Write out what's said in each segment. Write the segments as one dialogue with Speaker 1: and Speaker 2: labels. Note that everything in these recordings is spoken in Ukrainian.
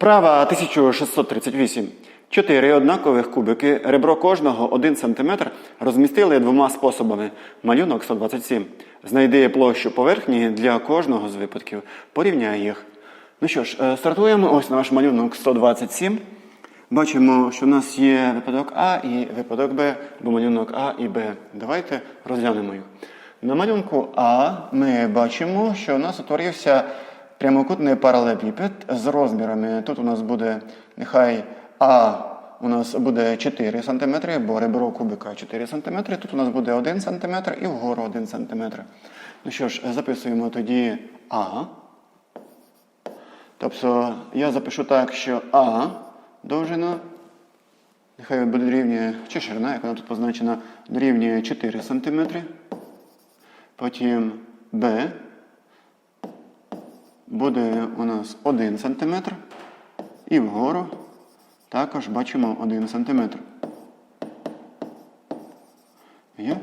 Speaker 1: Вправа 1638. Чотири однакових кубики, ребро кожного 1 см, розмістили двома способами. Малюнок 127. Знайди площу поверхні для кожного з випадків. Порівняй їх. Ну що ж, е, стартуємо. Ось наш малюнок 127. Бачимо, що в нас є випадок А і випадок Б, або малюнок А і Б. Давайте розглянемо їх. На малюнку А ми бачимо, що у нас утворився прямокутний паралелепіпед з розмірами. Тут у нас буде нехай А у нас буде 4 см, бо ребро кубика 4 см. Тут у нас буде 1 см і вгору 1 см. Ну що ж, записуємо тоді А. Тобто я запишу так, що А довжина, нехай буде дорівнює, чи ширина, як вона тут позначена, дорівнює 4 см. Потім Б буде у нас 1 см. І вгору також бачимо 1 см. Є?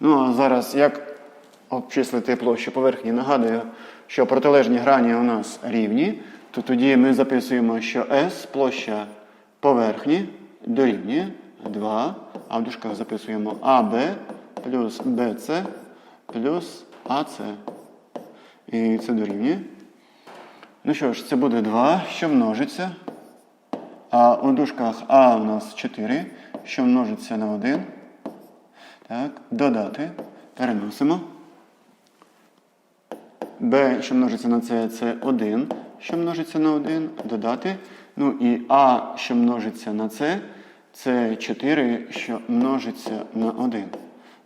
Speaker 1: Ну а зараз як обчислити площу поверхні, нагадую, що протилежні грані у нас рівні, то тоді ми записуємо, що S площа поверхні дорівнює 2, а в дужках записуємо AB плюс BC плюс AC. І це дорівнює. Ну що ж, це буде 2, що множиться. А у дужках А у нас 4, що множиться на 1. Так, додати. Переносимо. Б, що множиться на С, це 1, що множиться на 1, додати. Ну і А, що множиться на С, це 4, що множиться на 1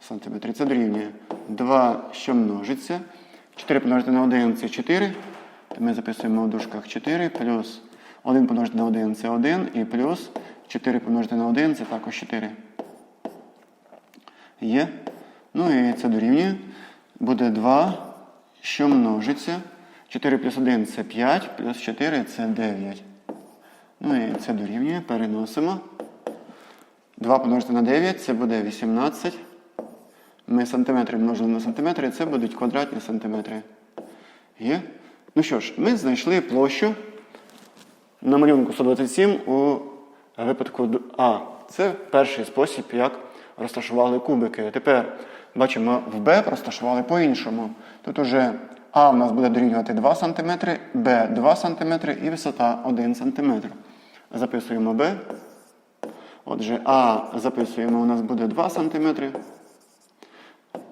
Speaker 1: сантиметри. Це дорівнює 2, що множиться. 4 помножити на 1 це 4. Ми записуємо в дужках 4 плюс 1 помножити на 1 це 1 і плюс 4 помножити на 1 це також 4. Є. Ну і це дорівнює. Буде 2, що множиться. 4 плюс 1 це 5, плюс 4 це 9. Ну і це дорівнює. Переносимо. 2 помножити на 9 це буде 18. Ми сантиметри множимо на сантиметри, це будуть квадратні сантиметри. Є? Ну що ж, ми знайшли площу на малюнку 127 у випадку А. Це перший спосіб, як розташували кубики. Тепер бачимо, в Б розташували по-іншому. Тут уже А в нас буде дорівнювати 2 см, Б 2 см і висота 1 см. Записуємо Б. Отже, А записуємо, у нас буде 2 см.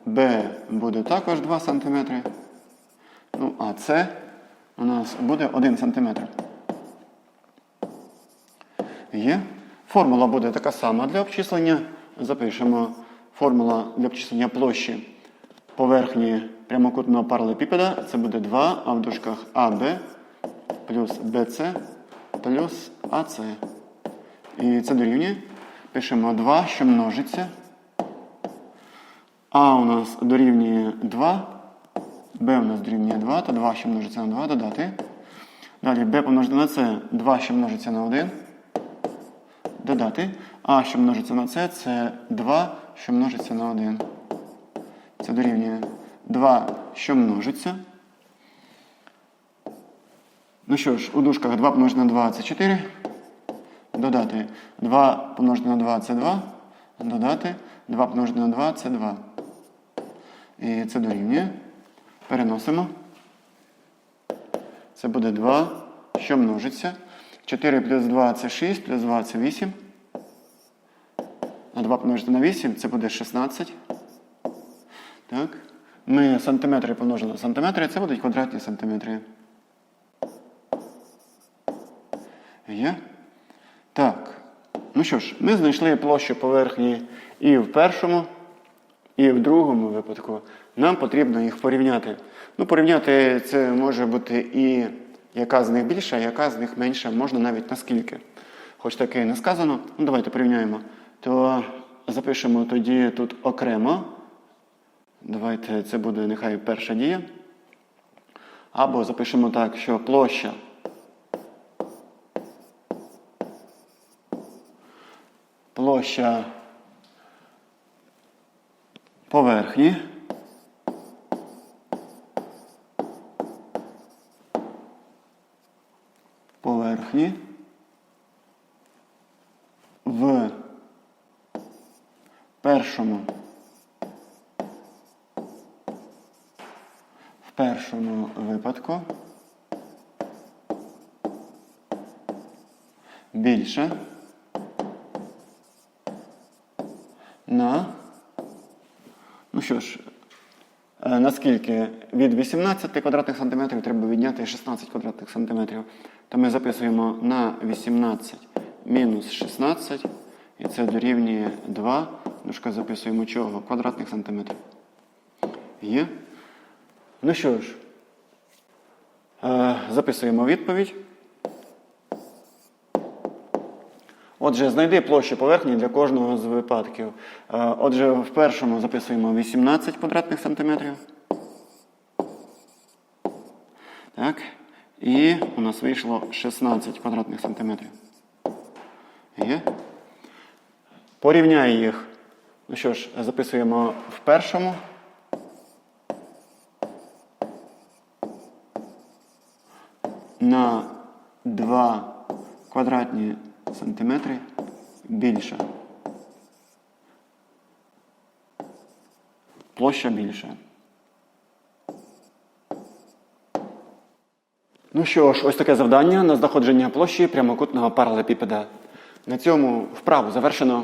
Speaker 1: Б буде також 2 см. Ну, а С у нас буде 1 см. Є. Формула буде така сама для обчислення. Запишемо формула для обчислення площі поверхні прямокутного паралелепіпеда. Це буде 2, а в дужках АБ плюс БЦ плюс АЦ. І це дорівнює. Пишемо 2, що множиться. А у нас дорівнює 2. Б у нас дорівнює 2, то 2, що множиться на 2, додати. Далі b помножити на c, 2, що множиться на 1. Додати. А, що множиться на c, це 2, що множиться на 1. Це дорівнює 2, що множиться. Ну що ж, у дужках 2 помножити на 2 це 4. Додати 2 помножити на 2 це 2. Додати 2 помножити на 2 це 2. І це дорівнює. Переносимо. Це буде 2, що множиться. 4 плюс 2 це 6, плюс 2 це 8. А 2 помножити на 8 це буде 16. Так. Ми сантиметри помножили на сантиметри, це будуть квадратні сантиметри. Є? Так. Ну що ж, ми знайшли площу поверхні і в першому, і в другому випадку. Нам потрібно їх порівняти. Ну, порівняти це може бути і яка з них більша, яка з них менша, можна навіть наскільки. Хоч таке і не сказано. Ну, давайте порівняємо. То запишемо тоді тут окремо. Давайте це буде нехай перша дія. Або запишемо так, що площа. Площа поверхні. поверхні. В першому. В першому випадку. Більше. На що ж, е, наскільки від 18 квадратних сантиметрів треба відняти 16 квадратних сантиметрів, то ми записуємо на 18 мінус 16, і це дорівнює 2. Дужка записуємо чого? Квадратних сантиметрів. Є. Ну що ж, е, записуємо відповідь. Отже, знайди площу поверхні для кожного з випадків. Е, Отже, в першому записуємо 18 квадратних сантиметрів. Так. І у нас вийшло 16 квадратних сантиметрів. Є? Порівняй їх. Ну що ж, записуємо в першому. На 2 квадратні сантиметри більше. Площа більше. Ну що ж, ось таке завдання на знаходження площі прямокутного паралепіпеда. На цьому вправу завершено.